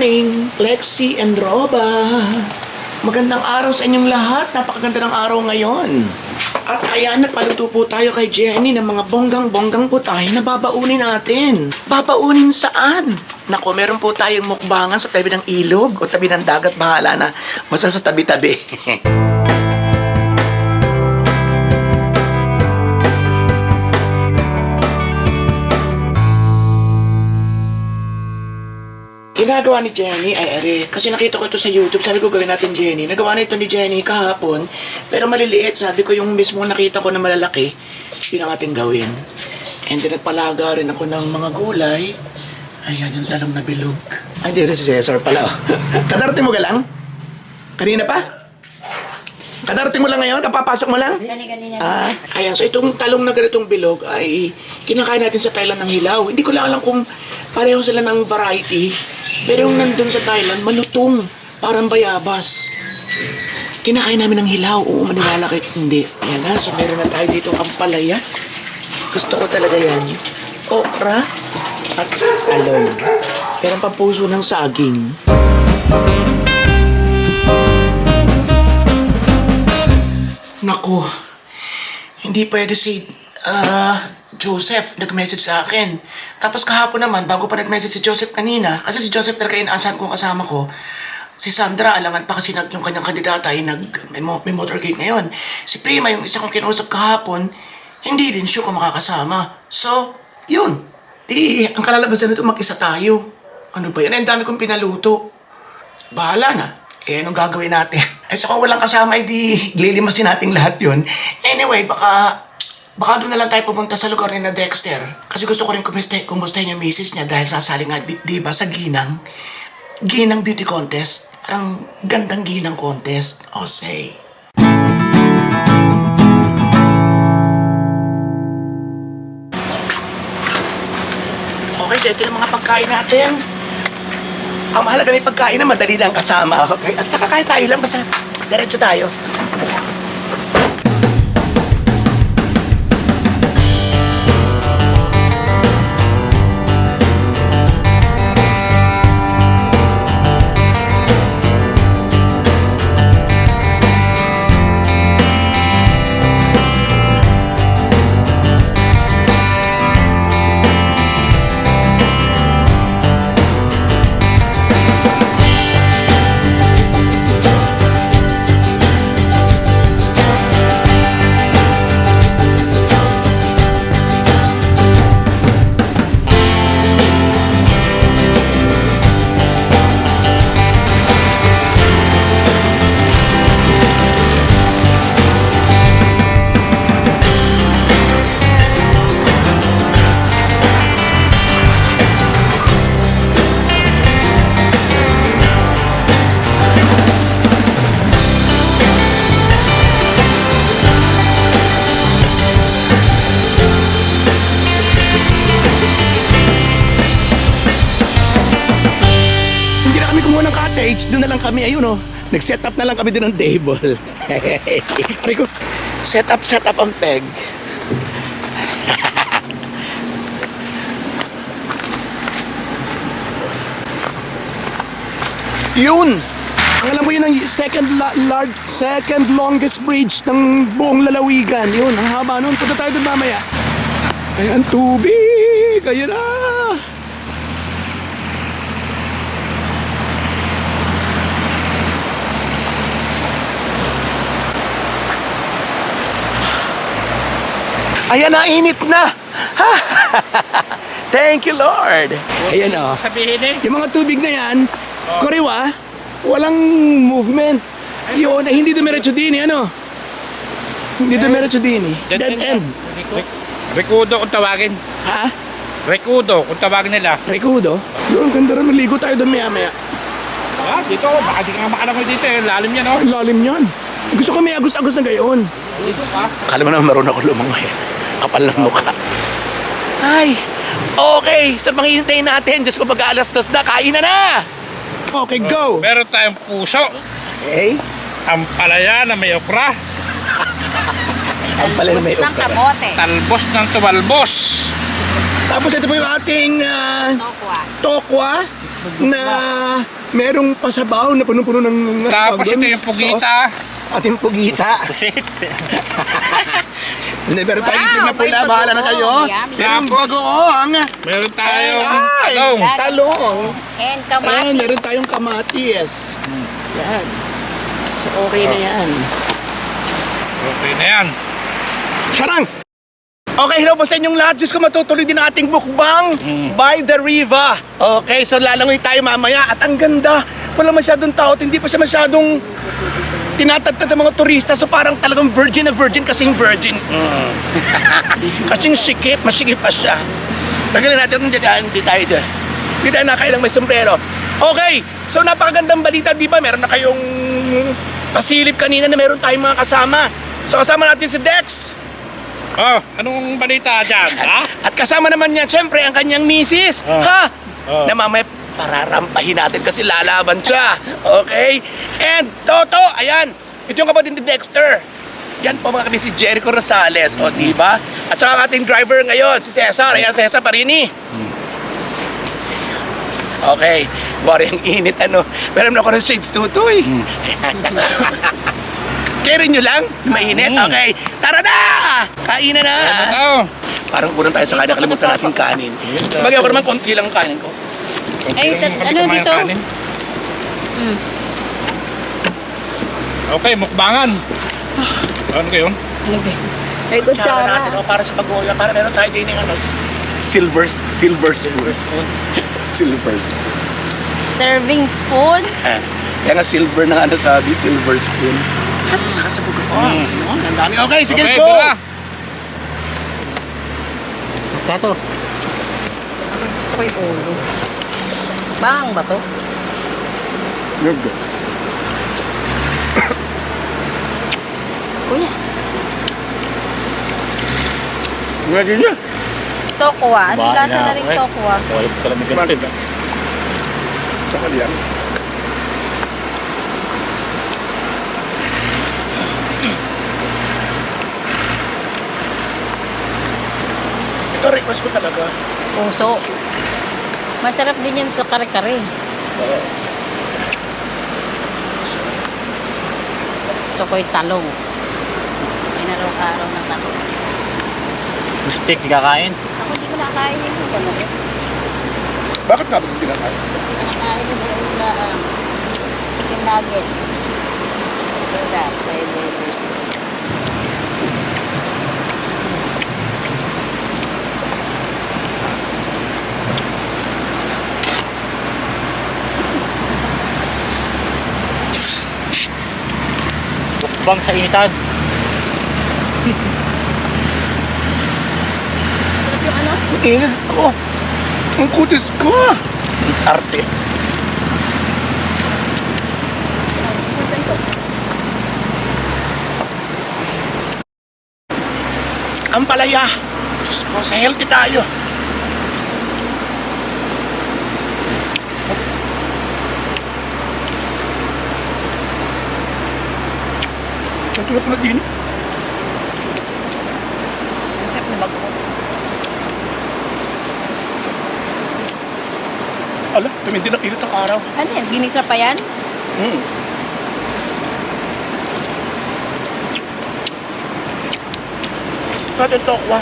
morning, Lexi and Roba. Magandang araw sa inyong lahat. Napakaganda ng araw ngayon. At ayan, nagpaluto po tayo kay Jenny ng mga bonggang-bonggang putay na babaunin natin. Babaunin saan? Nako, meron po tayong mukbangan sa tabi ng ilog o tabi ng dagat. Bahala na. Basta sa tabi-tabi. Ginagawa ni Jenny ay are, kasi nakita ko ito sa YouTube, sabi ko gawin natin Jenny. Nagawa na ito ni Jenny kahapon, pero maliliit. Sabi ko yung mismo nakita ko na malalaki, yun ang ating gawin. And then nagpalaga rin ako ng mga gulay. Ayan yung talong na bilog. Ay, di si Cesar pala. oh. Kadarating mo ka lang? Kanina pa? Kadarating mo lang ngayon? Kapapasok mo lang? Gani-gani niya. Ah, ayan. So itong talong na ganitong bilog ay kinakain natin sa Thailand ng hilaw. Hindi ko lang alam kung pareho sila ng variety. Pero yung nandun sa Thailand, malutong. Parang bayabas. Kinakain namin ng hilaw. Oo, maniwala kayo. Hindi. Ayan na. So meron na tayo dito ang palaya. Gusto ko talaga yan. Okra at talong. Pero ang pampuso ng saging. Naku, hindi pwede si ah, Joseph nag-message sa akin. Tapos kahapon naman, bago pa nag-message si Joseph kanina, kasi si Joseph talaga inaasahan ko kasama ko, si Sandra, alangan pa kasi nag, yung kanyang kandidata ay nag, may, may motorcade ngayon. Si Prima, yung isa kong kinausap kahapon, hindi rin siya kung makakasama. So, yun. Di, ang kalalabasan nito, mag-isa tayo. Ano ba yan? Ang dami kong pinaluto. Bahala na. Eh, anong gagawin natin? Eh, so kung walang kasama, edi lilimasin natin lahat yun. Anyway, baka, baka doon na lang tayo pumunta sa lugar ni na Dexter. Kasi gusto ko rin kumustahin, kumustahin yung misis niya dahil sasali nga, di, di ba, sa Ginang. Ginang Beauty Contest. Parang gandang Ginang Contest. O, say. Okay, so ito yung mga pagkain natin. Ang mahalaga may pagkain na madali lang kasama. Okay? At saka kahit tayo lang, basta diretso tayo. Cottage, doon na lang kami, ayun oh. Nag-set up na lang kami doon ng table. Aray ko, set up, set up ang peg. Yun! Alam mo yun ang second la- large, second longest bridge ng buong lalawigan. Yun, ang haba nun. Punta tayo doon mamaya. Ayan, tubig! Ayan na! Ayan na, init na! Thank you, Lord! Ayan oh. Sabihin eh. Yung mga tubig na yan, kuriwa, walang movement. Yun, eh, hindi dumiretso din eh, ano? Hindi dumiretso din eh. Dead end. Rekudo kung tawagin. Ha? Rekudo kung tawagin nila. Rekudo? Yun, ganda rin. Maligo tayo doon maya maya. Ah, dito, baka di ka nga makalangoy dito eh. Lalim yan, oh. Lalim yan. Gusto ko may agos-agos na gayon. Dito pa. Kala mo naman marunong ako lumangoy. Kapal ng mukha. Ay, okay. So, manghihintayin natin. Diyos ko, pag alas dos na, kain na na! Okay, go! Meron tayong puso. Okay. Ang palaya na may okra. Ang pala na may Talbos ng okra. kamote. Talbos ng tumalbos. Tapos ito po yung ating ah, Tokwa. tokwa. na merong pasabaw na punong-puno ng... ng Tapos ito yung pugita. sauce. Ating pugita. Pusit. Hindi, meron tayong Wow, na pula. Bahala na kayo. Meron bagoong. Meron tayong Ay, talong. Talong. And Ayan, kamatis. meron tayong kamatis. Yan. So, okay na yan. Okay na yan. Sarang! Okay, hello po sa inyong lahat. Diyos ko, matutuloy din ang ating mukbang by the river. Okay, so lalangoy tayo mamaya. At ang ganda, wala masyadong tao. at Hindi pa siya masyadong tinatagtad ng mga turista. So parang talagang virgin na virgin kasing virgin. Mm. kasing sikip, masikip pa siya. Tagalin natin hindi tayo, hindi tayo dyan. Hindi tayo nakailang may sombrero. Okay, so napakagandang balita, di ba? Meron na kayong pasilip kanina na meron tayong mga kasama. So kasama natin si Dex. Oh, anong balita dyan, ha? At kasama naman niya, siyempre, ang kanyang misis. Oh. Ha? Oh. Na mamaya pararampahin natin kasi lalaban siya. Okay? And Toto, ayan. Ito yung kapatid ni Dexter. Yan po mga kami si Jericho Rosales. O, di ba? At saka ang ating driver ngayon, si Cesar. Ayan, Cesar Parini. Okay. Bari ang init, ano. Meron ako ng shades tutoy. Carry nyo lang, mainit. Mm. Okay. Tara na! Kainan na! Parang kulang tayo sa kanin, nakalimutan natin kanin. Sabagay ako naman, konti lang ang kanin ko. Ay, tat- ano dito? Mm. Okay, mukbangan. Ano kayo? Ano ba? Ay, Tsara kutsara. natin, oh, para sa pag-uwi. Para meron tayo din ng ano, silver, silver spoon. silver spoon. Serving spoon. Eh, kaya nga silver na ano sabi, silver spoon. Saka sa bugo. Oh, Mm. ang dami. Okay, sige, okay, go! tara. Tato. Gusto ko yung ulo. Bang ba to? Good. Kuya. Niya. Tokwa. Ano Ba, lasa na rin eh. tokwa? Wala pa kami ganito. Saka diyan. Ito request ko talaga. Puso. Masarap din yan sa kare-kare. Gusto ko yung talong. May naraw-araw na talong. Steak kakain. Ako hindi ko nakain yun. Yung. Bakit nga ba hindi kinakain? Nakain yun yung na um, chicken nuggets. Look at that. May burgers. Bukbang sa initan. Ano? Ang init ko. Ang kutis ko. Ang arte. Ang palaya. Diyos ko, sa healthy tayo. Tulap na din. Sarap na bago. Ala, tumindi na init ang araw. Ano yan? Ginisa pa yan? Hmm. Natin tokwa.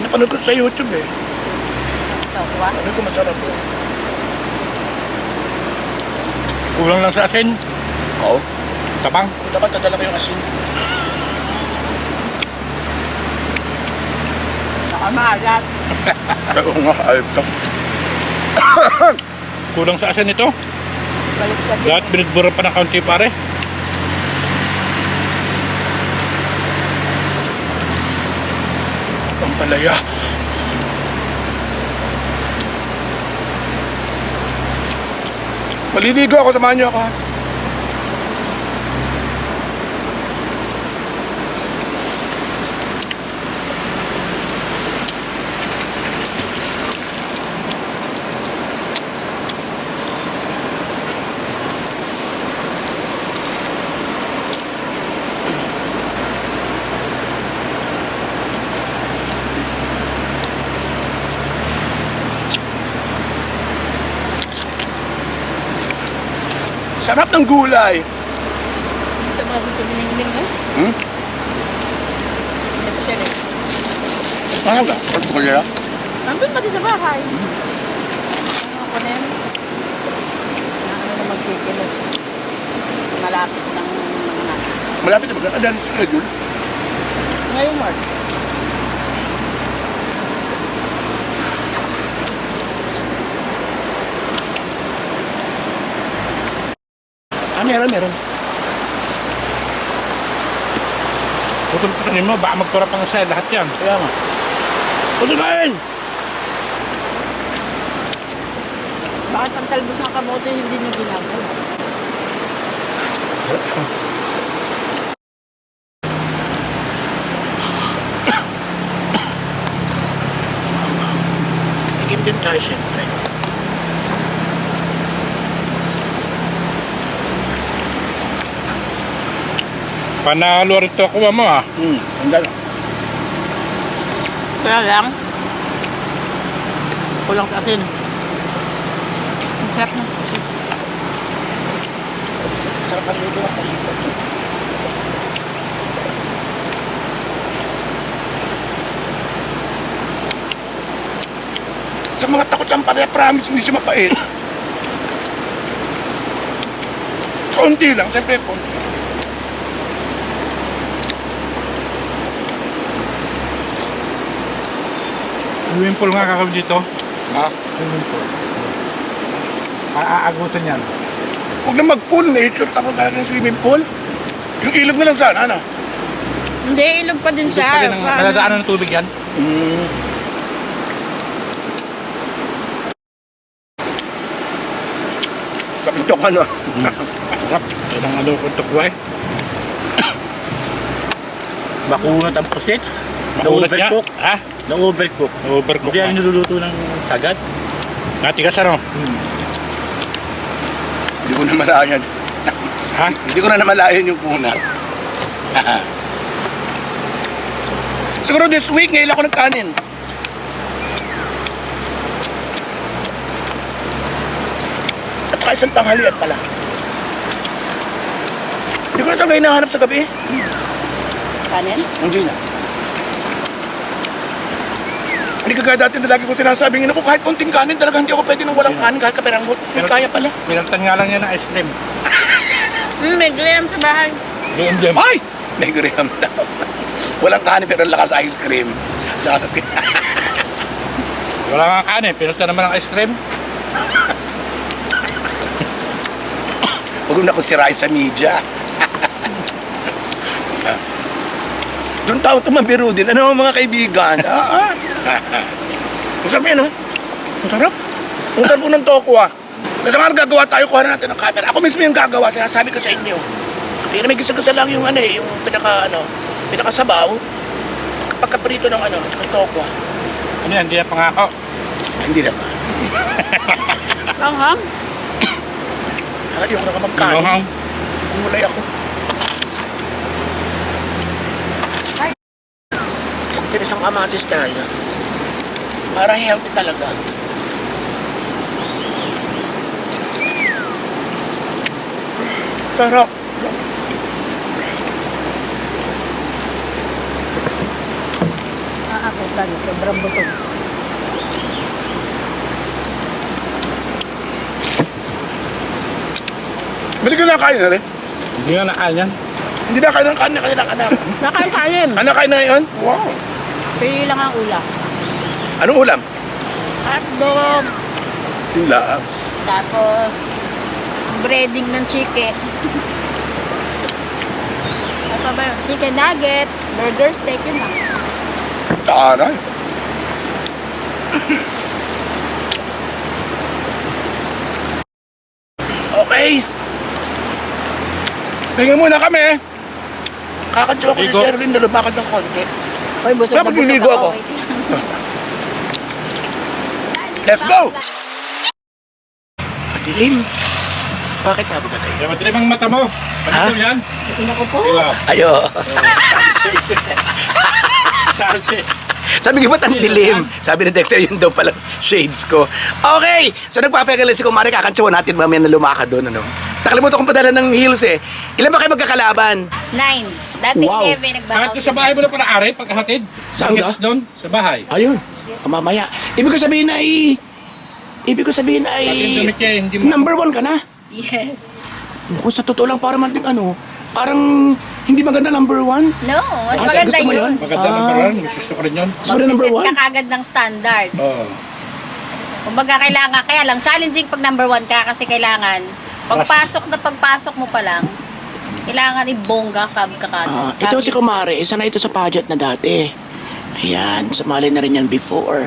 Napanood ko sa YouTube eh. Tokwa. Sabi ko masarap oh. Kulang lang sa asin. Oo. Tabang. Dapat tadala ko yung asin. Nakamalat. Oo nga, ayop ka. Kulang sa asin ito. Balik ka din. Lahat binidbura pa ng kaunti pare. Ang palaya. Maliligo ako, samahan niyo ako. ha? Sarap ng gulay. Ito mga gusto diningling eh. Hmm? Ito siya rin. Ano ka? Ano ka nila? Nandun pati sa bahay. Ano ako na yun? Ano na magkikilos. Malapit ng mga na. Malapit na magkakadaan sa schedule. Ngayon, Mark. Meron, meron. Putol-putulin mo, baka magtura pang sa lahat yan. Kaya nga. Pagkakain! Bakit ang talbos ng kamote hindi nyo ginagawa? Panalo rin to kuha mo ah. Hmm, ang gano'n. Kaya lang. Kulang sa asin. Ang sarap na. Sarap ang luto ako sa Sa mga takot sa ampalaya, promise, hindi siya mapait. Kaunti lang, siyempre po. Swimming pool nga kakawin dito. Ha? Swimming pool. Aaagutan yan. Huwag na mag-pool, nature tapos talaga ng swimming pool. Yung ilog na lang sana, ano? Hindi, ilog pa din Ito siya. pa rin ang kaladaanan ng tubig yan. Hmm. Kapintok ano? Sarap. Yan ang ano kung tukwa eh. Bakunat ang pusit. Maunat niya. Na-overcook. Ha? Na-overcook. Overcook Hindi yan na. niluluto ng sagad. Natigas ano? Hindi ko na malayan. Ha? Hindi ko na namalayan yung kuna. Siguro this week, ngayon ako nagkanin. At saka isang tanghalian pala. Hindi ko na talaga hinahanap sa gabi. Kanin? Ang Gina. Hindi kagaya dati na lagi ko sinasabing, ako kahit konting kanin, talaga hindi ako pwede nang walang kanin, kahit kaperanggot. Hindi Pero- kaya pala. Pinagtan nga lang yan ng ice cream. Hmm, may glam sa bahay. Doon din. Ay! Negriham daw. Walang kanin pero lakas ice cream. Saka sa Wala nga kanin. Pinagtan naman ng ice cream. Huwag mo na akong sirain sa media. Doon tao tumabiro din. Ano mga kaibigan? Ah, ah. Ang sarap yan, oh. Ang sarap. Ang sarap po ng toko, ah. Kasi nga gagawa tayo, kuha na natin ng camera. Ako mismo yung gagawa, sinasabi ko sa inyo. Kaya na may gisa-gisa lang yung ano eh, yung pinaka ano, pinaka sabaw. Pagkaprito ng ano, ng toko. ah. Ano yan? Hindi yan pangako. Hindi naman. Langhang? Kaya ayoko na ka magkain. Ano? Umulay ako. Tinis ang kamatis tayo. Para healthy talaga. Sarap. Ah, ako lagi. Sobrang busog. Ba't ka nakain na rin? Hindi nga nakain yan. Hindi na kain ng kanin, kain ng anak. Nakain kanin. Anak kain na ngayon? Wow. Pili lang ang ulam. Anong ulam? Hotdog. Yung laang. Tapos, breading ng chicken. Ano ba yun? Chicken nuggets, burger steak, yun lang. Taray. okay. Tingnan muna kami. Kakadyo ko si Ligo. Sherwin na lumakad ng konti. Uy, busog busog liligo ako. Wait. Let's go! Madilim. Bakit nga ba tayo? Kaya matilim ang mata mo. Panitom yan. Tingnan ko po. Diba? Ayo. Salsi. Sabi ko ba't ang dilim? Sabi ni Dexter, yun daw pala shades ko. Okay! So nagpapagalan si Kumari, kakantsawa natin mamaya na lumakad doon, ano? Nakalimutan kong padala ng heels eh. Ilan ba kayo magkakalaban? Nine. Dati Wow. 11, nagbabaw. Bakit sa bahay mo na pala ari, pagkahatid? Saan Gets ka? doon, sa bahay. Ayun. Mamaya. Ibig ko sabihin ay... Ibig ko sabihin ay... Number one ka na. Yes. Kung sa totoo lang, para man din ano, parang hindi maganda number one. No, mas Ah, maganda gusto mo yun. yun? Maganda Ah. number one, gusto ko rin yun. Gusto mo number Magsiset one? ka kagad ng standard. Oo. Kumbaga kailangan, kaya lang, challenging pag number one ka kasi kailangan, pagpasok na pagpasok mo pa lang, kailangan ibongga ka ka Ah, kagad. ito si Kumare, isa na ito sa pageant na dati. Ayan, sumali na rin yan before.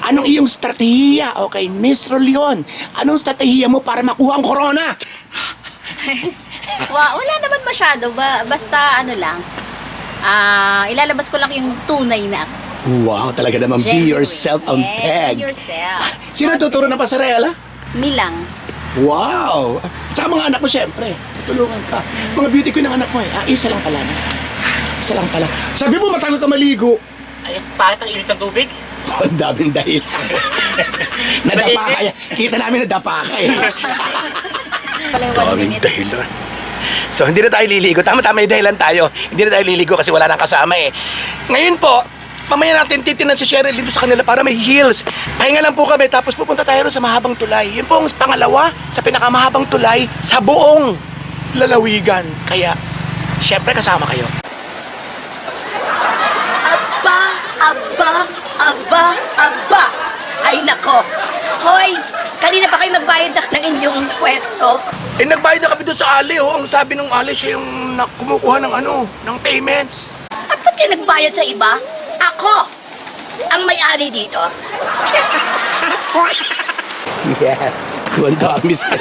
Anong iyong strategiya? Okay, Miss Leon, anong strategiya mo para makuha ang corona? Wa- wala naman masyado, ba, basta ano lang, ah ilalabas ko lang yung tunay na ako. Wow, talaga naman, be Genuine. yourself on peg. Be yourself. Sino tuturo ng pasarela? Me lang. Wow! Tsaka mga anak mo, syempre. Tulungan ka. Mga beauty queen ng anak mo eh. Ah, isa lang pala. no? Isa lang pala. Sabi mo, matagal ka maligo. Ay, bakit ang init ng tubig? Oh, ang daming dahil. nadapa ka. yan. Kita namin nadapa ka eh. Minute. dahilan. So, hindi na tayo liligo. Tama-tama yung dahilan tayo. Hindi na tayo liligo kasi wala nang kasama eh. Ngayon po, mamaya natin titinan si Cheryl dito sa kanila para may heels. Pahinga lang po kami tapos pupunta tayo rin sa mahabang tulay. Yun po ang pangalawa sa pinakamahabang tulay sa buong lalawigan. Kaya, syempre kasama kayo. Aba, aba, aba, aba. Ay nako. Hoy, kanina pa kayo magbayad na ng inyong pwesto? Eh, nagbayad na kami doon sa Ali, oh. Ang sabi ng Ali, siya yung kumukuha ng ano, ng payments. At ba't kayo nagbayad sa iba? Ako! Ang may-ari dito. Yes. Tuwan-tuwa, miss ka.